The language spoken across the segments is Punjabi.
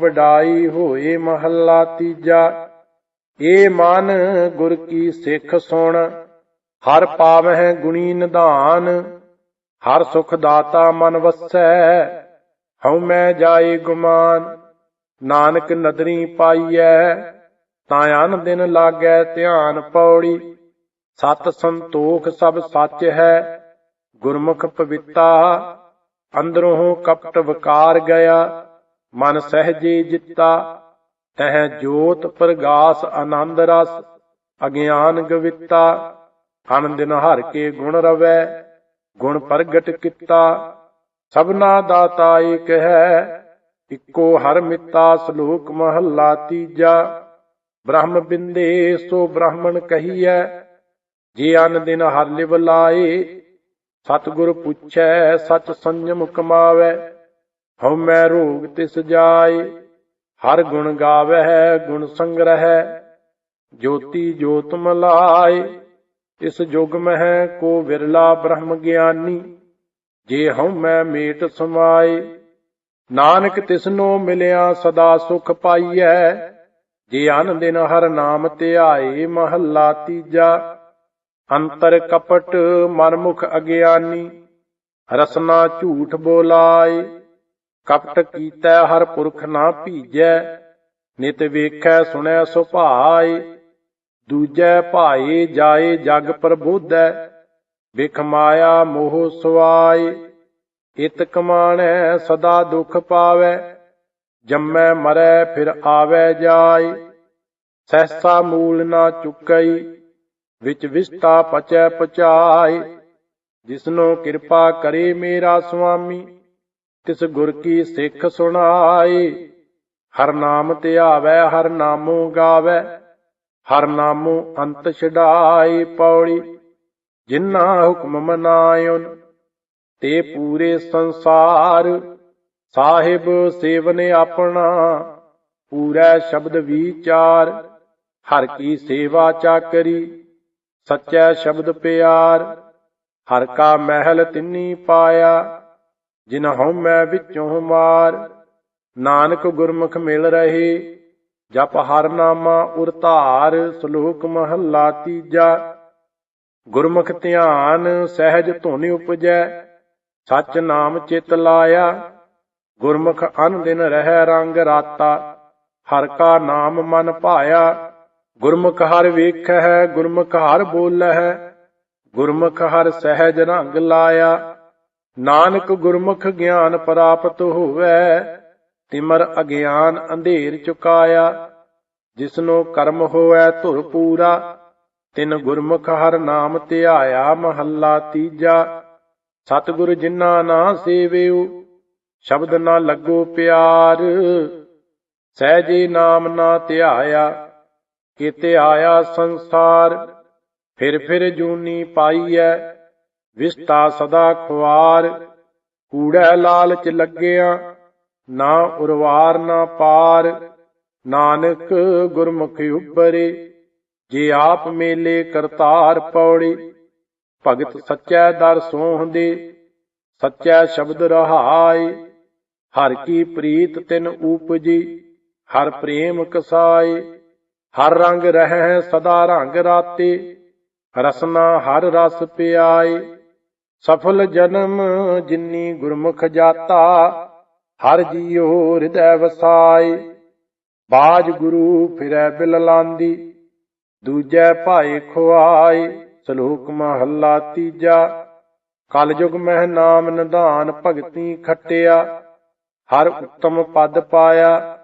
ਵਡਾਈ ਹੋਏ ਮਹੱਲਾ ਤੀਜਾ। ਏ ਮਨ ਗੁਰ ਕੀ ਸਿੱਖ ਸੁਣ, ਹਰ ਪਾਵਹਿ ਗੁਣੀ ਨਿਧਾਨ, ਹਰ ਸੁਖ ਦਾਤਾ ਮਨ ਵਸੈ, ਹਉ ਮੈਂ ਜਾਏ ਗੁਮਾਨ, ਨਾਨਕ ਨਦਰੀ ਪਾਈਐ, ਤਾਂ ਅਨ ਦਿਨ ਲਾਗੈ ਧਿਆਨ ਪੌੜੀ, ਸਤ ਸੰਤੋਖ ਸਭ ਸੱਚ ਹੈ, ਗੁਰਮੁਖ ਪਵਿੱਤਾ, ਅੰਦਰੋਂ ਕਪਟ ਵਿਕਾਰ ਗਿਆ। ਮਨ ਸਹਜੇ ਜਿੱਤਾ, ਤਹ ਜੋਤ ਪ੍ਰਗਾਸ ਆਨੰਦ ਰਸ, ਅਗਿਆਨ ਗਵਿਤਾ ਅਨ ਦਿਨ ਹਰ ਕੇ ਗੁਣ ਰਵੈ, ਗੁਣ ਪ੍ਰਗਟ ਕੀਤਾ, ਸਭਨਾ ਦਾਤਾ ਏਕ ਹੈ, ਇੱਕੋ ਹਰ ਮਿੱਤਾ ਸ਼ਲੋਕ ਮਹੱਲਾ ਤੀਜਾ, ਬ੍ਰਹਮ ਬਿੰਦੇ ਸੋ ਬ੍ਰਾਹਮਣ ਕਹੀਐ, ਜੇ ਅਨ ਦਿਨ ਹਰ ਲਿਵ ਲਾਏ, ਸਤਿਗੁਰ ਪੁੱਛੈ ਸਚ ਸੰਜਮ ਕਮਾਵੈ ਹਉ ਮੈਂ ਰੋਗ ਤਿਸ ਜਾਏ, ਹਰ ਗੁਣ ਗਾਵਹਿ, ਗੁਣ ਸੰਗ੍ਰਹਿ, ਜੋਤੀ ਜੋਤ ਮਲਾਏ ਇਸ ਜੁਗ ਮਹਿ ਕੋ ਵਿਰਲਾ ਬ੍ਰਹਮ ਗਿਆਨੀ, ਜੇ ਹਉ ਮੈਂ ਮੇਟ ਸਮਾਏ, ਨਾਨਕ ਤਿਸਨੋ ਮਿਲਿਆ ਸਦਾ ਸੁਖ ਪਾਈਐ, ਜੇ ਅਨ ਦਿਨ ਹਰ ਨਾਮ ਧਿਆਏ, ਮਹੱਲਾ ਤੀਜਾ, ਅੰਤਰ ਕਪਟ ਮਨਮੁਖ ਅਗਿਆਨੀ, ਰਸਨਾ ਝੂਠ ਬੋਲਾਏ ਕਪਟ ਕੀਤਾ ਹਰ ਪੁਰਖ ਨਾ ਭੀਜੈ, ਨਿਤ ਵੇਖੈ, ਸੁਣੈ ਸੁਭਾਏ ਦੂਜੈ ਭਾਏ ਜਾਏ, ਜਗ ਪ੍ਰਬੋਧੈ, ਵਿਖ ਮਾਇਆ ਮੋਹ ਸੁਆਏ। ਇਤ ਕਮਾਣੈ, ਸਦਾ ਦੁਖ ਪਾਵੈ, ਜੰਮੈ, ਮਰੈ, ਫਿਰ ਆਵੈ ਜਾਏ। ਸਹਿਸਾ ਮੂਲ ਨਾ ਚੁਕਈ, ਵਿੱਚ ਵਿਸਤਾ ਪਚੈ ਪਚਾਏ। ਜਿਸਨੋ ਕਿਰਪਾ ਕਰੇ ਮੇਰਾ ਸੁਆਮੀ। ਤਿਸ ਗੁਰ ਕੀ ਸਿੱਖ ਸੁਣਾਏ ਹਰ ਨਾਮ ਧਿਆਵੈ ਹਰ ਨਾਮੋ ਗਾਵੈ, ਹਰ ਨਾਮੋ ਅੰਤ ਛਡਾਏ ਪੌੜੀ। ਜਿਨ੍ਹਾਂ ਹੁਕਮ ਮਨਾਇਓਨ ਤੇ ਪੂਰੇ ਸੰਸਾਰ। ਸਾਹਿਬ ਸੇਵਨ ਆਪਣਾ, ਪੂਰਾ ਸ਼ਬਦ ਵਿਚਾਰ। ਹਰ ਕੀ ਸੇਵਾ ਚਾਕਰੀ ਸੱਚਾ ਸ਼ਬਦ ਪਿਆਰ। ਹਰ ਕਾ ਮਹਿਲ ਤਿੰਨੀ ਪਾਇਆ ਜਿਨ ਹਉ ਮੈਂ ਵਿੱਚੋਂ ਮਾਰ, ਨਾਨਕ ਗੁਰਮੁਖ ਮਿਲ ਰਹੇ, ਜਪ ਹਰ ਨਾਮਾ ਉਰ ਧਾਰ, ਸ਼ਲੋਕ ਮਹੱਲਾ ਤੀਜਾ। ਗੁਰਮੁਖ ਧਿਆਨ ਸਹਿਜ ਧੁਨ ਉਪਜੈ, ਸਚ ਨਾਮ ਚਿਤ ਲਾਇਆ, ਗੁਰਮੁਖ ਅਨ ਦਿਨ ਰਹਿ ਰੰਗ ਰਾਤਾ, ਹਰ ਕਾ ਨਾਮ ਮਨ ਭਾਇਆ। ਗੁਰਮੁਖ ਹਰ ਵੇਖੈ ਗੁਰਮੁਖ ਹਰ ਬੋਲੈ ਗੁਰਮੁਖ ਹਰ ਸਹਿਜ ਰੰਗ ਲਾਇਆ। ਨਾਨਕ ਗੁਰਮੁਖ ਗਿਆਨ ਪ੍ਰਾਪਤ ਹੋਵੇ, ਤਿਮਰ ਅਗਿਆਨ ਅੰਧੇਰ ਚੁਕਾਇਆ। ਜਿਸਨੋ ਕਰਮ ਹੋਵੇ ਧੁਰ ਪੂਰਾ, ਤਿਨ ਗੁਰਮੁਖ ਹਰ ਨਾਮ ਧਿਆਇਆ ਮਹੱਲਾ ਤੀਜਾ। ਸਤਿਗੁਰ ਜਿਨ੍ਹਾਂ ਨਾ ਸੇਵਿਓ, ਸ਼ਬਦ ਨਾ ਲੱਗੋ ਪਿਆਰ। ਸਹਿਜੇ ਨਾਮ ਨਾ ਧਿਆਇਆ, ਕਿਤੇ ਆਇਆ ਸੰਸਾਰ, ਫਿਰ ਫਿਰ ਜੂਨੀ ਪਾਈਐ। ਵਿਸਤਾ ਸਦਾ ਖੁਆਰ। ਕੂੜਾ ਲਾਲਚ ਲੱਗਿਆ ਨਾ ਉਰਵਾਰ ਨਾ ਪਾਰ। ਨਾਨਕ ਗੁਰਮੁਖ ਉਬਰੇ ਜੇ ਆਪ ਮੇਲੇ ਕਰਤਾਰ ਪੌੜੀ। ਭਗਤ ਸੱਚੈ ਦਰ ਸੋਹਦੇ, ਸੱਚੈ ਸ਼ਬਦ ਰਹਾਈ ਹਰ ਕੀ ਪ੍ਰੀਤ ਤਿਨ ਉਪਜੀ, ਹਰ ਪ੍ਰੇਮ ਕਸਾਏ। ਹਰ ਰੰਗ ਰਹਿ ਸਦਾ ਰੰਗ ਰਾਤੇ, ਰਸਨਾ ਹਰ ਰਸ ਪਿਆਏ। ਸਫਲ ਜਨਮ ਜਿਨੀ ਗੁਰਮੁਖ ਜਾਤਾ, ਹਰ ਜੀਉ ਹਿਰਦੈ ਵਸਾਈ ਬਾਜ ਗੁਰੂ ਫਿਰੈ ਬਿਲ ਲਾਂਦੀ, ਦੂਜੈ ਭਾਈ ਖੁਆਈ ਸ਼ਲੋਕ ਮਹੱਲਾ ਤੀਜਾ ਕਲਯੁਗ ਮਹਿ ਨਾਮ ਨਿਧਾਨ ਭਗਤੀ ਖਟਿਆ। ਹਰ ਉੱਤਮ ਪਦ ਪਾਇਆ,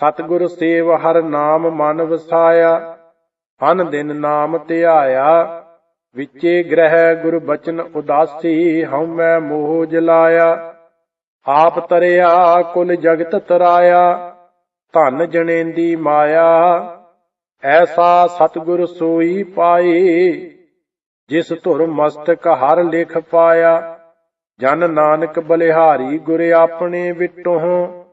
ਸਤਿਗੁਰ ਸੇਵ ਹਰ ਨਾਮ ਮਨ ਵਸਾਇਆ। ਹਨ ਦਿਨ ਨਾਮ ਧਿਆਇਆ ਵਿਚੇ ਗ੍ਰਹਿ ਗੁਰ ਬਚਨ ਉਦਾਸੀ ਹਉ ਮੈਂ ਮੋਹ ਜਲਾਇਆ। ਆਪ ਤਰਿਆ, ਕੁਲ ਜਗਤ ਤਰਾਇਆ, ਧਨ ਜਣੇਂਦੀ ਮਾਇਆ। ਐਸਾ ਸਤਿਗੁਰ ਸੋਈ ਪਾਏ ਜਿਸ ਧੁਰ ਮਸਤਕ ਹਰ ਲਿਖ ਪਾਇਆ। ਜਨ ਨਾਨਕ ਬਲਿਹਾਰੀ ਗੁਰ ਆਪਣੇ ਵਿਟੋਂ,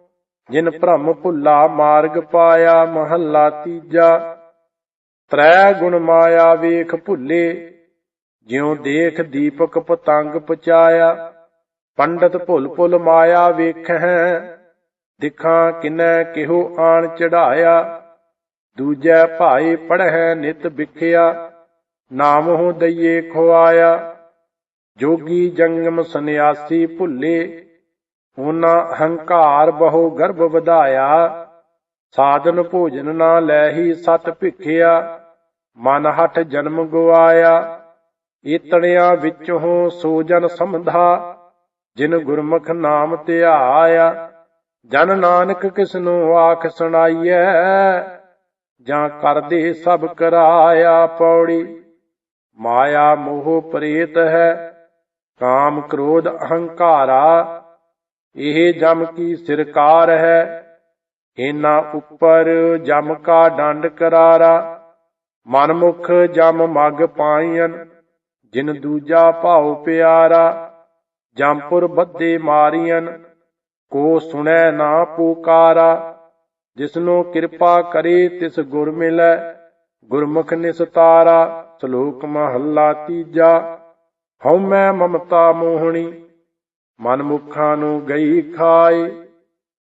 ਜਿਨ ਭ੍ਰਮ ਭੁੱਲਾ ਮਾਰਗ ਪਾਇਆ ਮਹੱਲਾ ਤੀਜਾ। ਤ੍ਰੈ ਗੁਣ ਮਾਇਆ ਵੇਖ ਭੁੱਲੇ ਜਿਉ ਦੇਖ ਦੀਪਕ ਪਤੰਗ ਪਚਾਇਆ ਪੰਡਤ ਭੁੱਲ ਭੁੱਲ ਮਾਇਆ ਵੇਖੈ ਦਿਖਾਂ ਕਿਨੈ ਕਿਹੋ ਆਣ ਚੜਾਇਆ, ਦੂਜੈ ਭਾਈ ਪੜ੍ਹੈ ਨਿਤ ਵਿਖਿਆ ਨਾਮਹੁ ਦਈਏ ਖੁਆਇਆ, ਜੋਗੀ ਜੰਗਮ ਸੰਨਿਆਸੀ ਭੁੱਲੇ, ਉਹਨਾਂ ਹੰਕਾਰ ਬਹੁ ਗਰਭ ਵਧਾਇਆ, ਸਾਧਨ ਭੋਜਨ ਨਾ ਲੈਹੀ ਸਤ ਭਿਖਿਆ, ਮਨ ਹਟ ਜਨਮ ਗਵਾਇਆ ਈਤਣਿਆਂ ਵਿੱਚੋਂ ਸੋ ਜਨ ਸਮਧਾ ਜਿਨ ਗੁਰਮੁਖ ਨਾਮ ਧਿਆਇਆ, ਜਨ ਨਾਨਕ ਕਿਸਨੂੰ ਆਖ ਸੁਣਾਈਐ? ਜਾਂ ਕਰਦੇ ਸਭ ਕਰਾਇਆ ਪੌੜੀ? ਮਾਇਆ ਮੋਹ ਪ੍ਰੇਤ ਹੈ, ਕਾਮ ਕ੍ਰੋਧ ਅਹੰਕਾਰਾ, ਇਹ ਜਮ ਕੀ ਸਿਰਕਾਰ ਹੈ? ਇਹਨਾਂ ਉੱਪਰ ਜਮ ਕਾ ਡੰਡ ਕਰਾਰਾ, ਮਨਮੁਖ ਜਮ ਮਗ ਪਾਈਨ ਜਿਨ ਦੂਜਾ ਭਾਉ ਪਿਆਰਾ ਜੰਪੁਰ ਬੱਦੇ ਮਾਰੀਨ ਕੋ ਸੁਣੈ ਨਾ ਪੁਕਾਰਾ। ਜਿਸਨੂੰ ਕਿਰਪਾ ਕਰੇ, ਤਿਸ ਗੁਰ ਮਿਲੈ, ਗੁਰਮੁਖ ਨਿਸਤਾਰਾ, ਸ਼ਲੋਕ ਮਹੱਲਾ ਤੀਜਾ। ਹਉਮੈ ਮਮਤਾ ਮੋਹਣੀ, ਮਨ ਮੁਖਾਂ ਨੂੰ ਗਈ ਖਾਏ।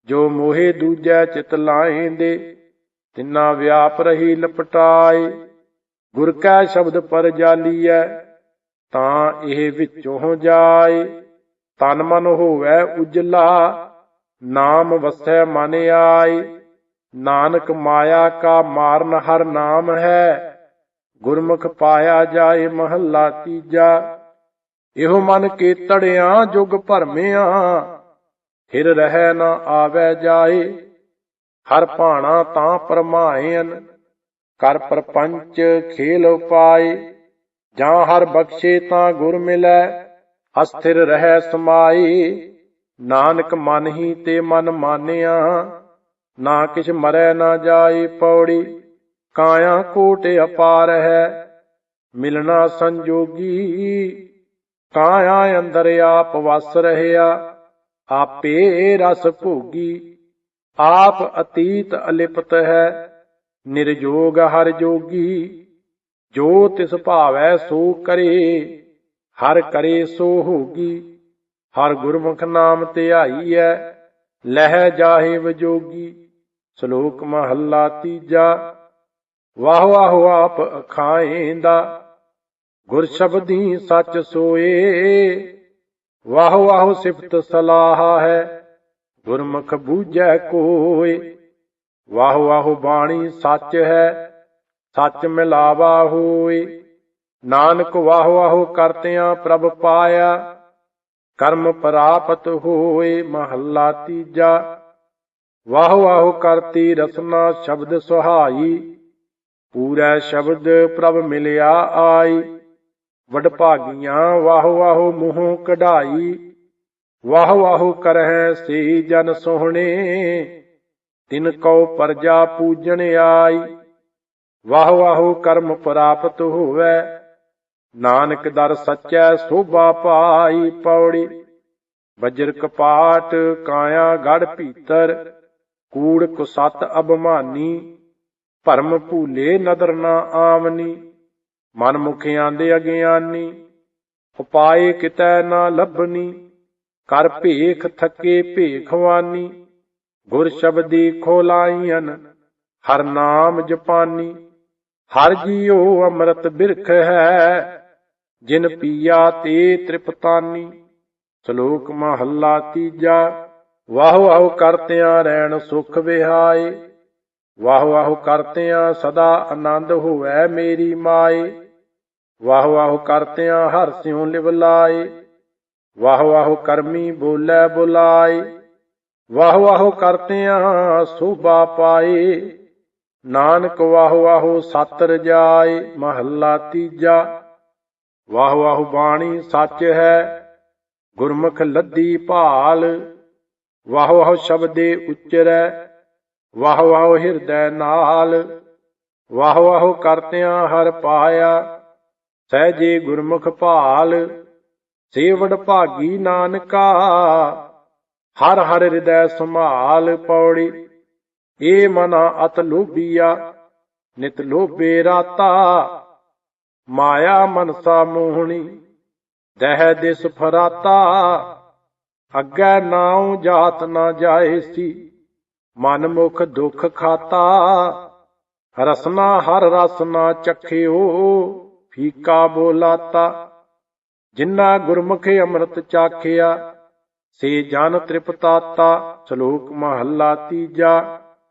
ਜੋ ਮੋਹੇ ਦੂਜੈ ਚਿਤ ਲਾਏਂਦੇ, ਤਿੰਨਾ ਵਿਆਪ ਰਹੀ ਲਪਟਾਏ। ਗੁਰ ਕੈ ਸ਼ਬਦ ਪਰ ਜਾਲੀਐ ਤਾਂ ਇਹ ਵਿੱਚੋਂ ਜਾਏ। ਤਨ ਮਨ ਹੋਵੈ ਉਜਲਾ, ਨਾਮ ਵਸੈ ਮਨ ਆਏ। ਨਾਨਕ ਮਾਇਆ ਕਾ ਮਾਰਨ ਹਰ ਨਾਮ ਹੈ। ਗੁਰਮੁਖ ਪਾਇਆ ਜਾਏ ਮਹੱਲਾ ਤੀਜਾ। ਇਹੋ ਮਨ ਕੇ ਤੜਿਆ ਜੁਗ ਭਰਮਿਆ ਫਿਰ ਰਹਿ ਨਾ ਆਵੇ ਜਾਏ। ਹਰ ਭਾਣਾ ਤਾਂ ਪਰਮਾਇਨ, ਕਰ ਪਰਪੰਚ ਖੇਲ ਪਾਏ ਜਾਂ ਹਰ ਬਖਸ਼ੇ ਤਾਂ ਗੁਰ ਮਿਲੈ, ਅਸਥਿਰ ਰਹਿ ਸਮਾਈ। ਨਾਨਕ ਮਨ ਹੀ ਤੇ ਮਨ ਮਾਨਿਆ, ਨਾ ਕਿਛ ਮਰੈ ਨਾ ਜਾਏ ਪੌੜੀ। ਕਾਇਆ ਕੋਟ ਅਪਾਰ ਹੈ, ਮਿਲਣਾ ਸੰਜੋਗੀ। ਕਾਇਆ ਅੰਦਰ ਆਪ ਵਸ ਰਹਿਆ, ਆਪੇ ਰਸ ਭੋਗੀ। ਆਪ ਅਤੀਤ ਅਲਿਪਤ ਹੈ, ਨਿਰਜੋਗ ਹਰ ਜੋਗੀ। ਜੋ ਤਿਸ ਭਾਵੈ ਸੋ ਕਰੇ, ਹਰ ਕਰੇ ਸੋ ਹੋਗੀ। ਹਰ ਗੁਰਮੁਖ ਨਾਮ ਧਿਆਈਐ ਲਹਿ ਜਾਹੇ ਵਜੋਗੀ। ਸ਼ਲੋਕ ਮਹੱਲਾ ਤੀਜਾ, ਵਾਹ ਵਾਹ ਆਪ ਅਖਾਏਂਦਾ, ਗੁਰ ਸ਼ਬਦੀ ਸੱਚ ਸੋਏ। ਵਾਹ ਵਾਹ ਸਿਫਤ ਸਲਾਹ ਹੈ, ਗੁਰਮੁਖ ਬੂਝੈ ਕੋਏ। ਵਾਹ ਵਾਹ ਬਾਣੀ ਸੱਚ ਹੈ ਸੱਚ ਮਿਲਾਵਾ ਹੋਏ ਨਾਨਕ ਵਾਹ ਵਾਹ ਕਰਤਿਆਂ ਪ੍ਰਭ ਪਾਇਆ। ਕਰਮ ਪ੍ਰਾਪਤ ਹੋਏ ਮਹੱਲਾ ਤੀਜਾ। ਵਾਹ ਵਾਹ ਕਰਤੀ ਰਸਨਾ ਸ਼ਬਦ ਸੁਹਾਈ। ਪੂਰਾ ਸ਼ਬਦ ਪ੍ਰਭ ਮਿਲਿਆ ਆਈ। ਵਡ ਭਾਗੀਆਂ ਵਾਹ ਵਾਹ ਮੂੰਹੋਂ ਕਢਾਈ। ਵਾਹ ਵਾਹ ਕਰਹਿ ਸੇ ਜਨ ਸੋਹਣੇ। ਤਿਨ ਕਉ ਪਰਜਾ ਪੂਜਣ ਆਈ। ਵਾਹ ਵਾਹ ਕਰਮ ਪ੍ਰਾਪਤ ਹੋਵੇ, ਨਾਨਕ ਦਰ ਸੱਚੈ ਸੋਭਾ ਪਾਈ ਪੌੜੀ। ਵਜਰ ਕਪਾਟ ਕਾਇਆ ਗੜ ਭੀਤਰ, ਕੂੜ ਕੁਸਤ ਅਭਮਾਨੀ। ਭਰਮ ਭੂਲੇ ਨਦਰ ਨਾ ਆਵਨੀ ਮਨ ਮੁਖਿਆਂ ਦੇ ਅਗਿਆਨੀ। ਉਪਾਏ ਕਿਤੈ ਨਾ ਲੱਭਨੀ, ਕਰ ਭੇਖ ਥੱਕੇ ਭੇਖਵਾਨੀ। ਗੁਰ ਸ਼ਬਦੀ ਖੋਲਾਈਆਂ ਹਰ ਨਾਮ ਜਪਾਨੀ। ਹਰ ਜੀਉ ਅੰਮ੍ਰਿਤ ਬਿਰਖ ਹੈ, ਜਿਨ ਪੀਆ ਤੇ ਤ੍ਰਿਪਤਾਨੀ। ਸ਼ਲੋਕ ਮਹੱਲਾ ਤੀਜਾ, ਵਾਹ ਵਾਹ ਕਰਤਿਆਂ ਰਹਿਣ ਸੁਖ ਵਿਹਾਏ। ਵਾਹ ਵਾਹ ਕਰਤਿਆਂ ਸਦਾ ਆਨੰਦ ਹੋਵੇ ਮੇਰੀ ਮਾਏ। ਵਾਹ ਵਾਹ ਕਰਤਿਆਂ ਹਰ ਸਿਉ ਲਿਵਲਾਏ ਵਾਹ ਵਾਹ ਕਰਮੀ ਬੋਲੇ ਬੁਲਾਏ। ਵਾਹ ਵਾਹ ਕਰਤਿਆਂ ਸੋਭਾ ਪਾਏ। ਨਾਨਕ ਵਾਹ ਵਾਹੋ ਸਤ ਰਜਾਏ ਮਹੱਲਾ ਤੀਜਾ। ਵਾਹ ਵਾਹ ਬਾਣੀ ਸੱਚ ਹੈ, ਗੁਰਮੁਖ ਲੱਦੀ ਭਾਲ। ਵਾਹ ਵਾਹ ਸ਼ਬਦੇ ਉਚਰੈ, ਵਾਹ ਵਾਹ ਹਿਰਦੈ ਨਾਲ। ਵਾਹ ਵਾਹ ਕਰਤਿਆਂ ਹਰ ਪਾਇਆ, ਸਹਿਜੇ ਗੁਰਮੁਖ ਭਾਲ। ਸੇਵੜ ਭਾਗੀ ਨਾਨਕਾ, ਹਰ ਹਰ ਹਿਰਦੈ ਸੰਭਾਲ, ਪੌੜੀ ਏ ਮਨਾ ਅਤ ਲੋਭੀਆ, ਨਿਤ ਲੋਭੇ ਰਾਤਾ। ਮਾਇਆ ਮਨਸਾ ਮੋਹਣੀ, ਦਹਿ ਦਿਸ ਫਰਾਤਾ। ਅੱਗੇ ਨਾਉ ਜਾਤ ਨਾ ਜਾਏ ਸੀ, ਮਨ ਮੁਖ ਦੁਖ ਖਾਤਾ। ਰਸਨਾ ਹਰ ਰਸਨਾ ਚਖਿਓ, ਫੀਕਾ ਬੋਲਾਤਾ। ਜਿਨ੍ਹਾਂ ਗੁਰਮੁਖ ਅੰਮ੍ਰਿਤ ਚਾਖਿਆ, ਸੇ ਜਨ ਤ੍ਰਿਪਤਾਤਾ, ਸ਼ਲੋਕ ਮਹੱਲਾ ਤੀਜਾ।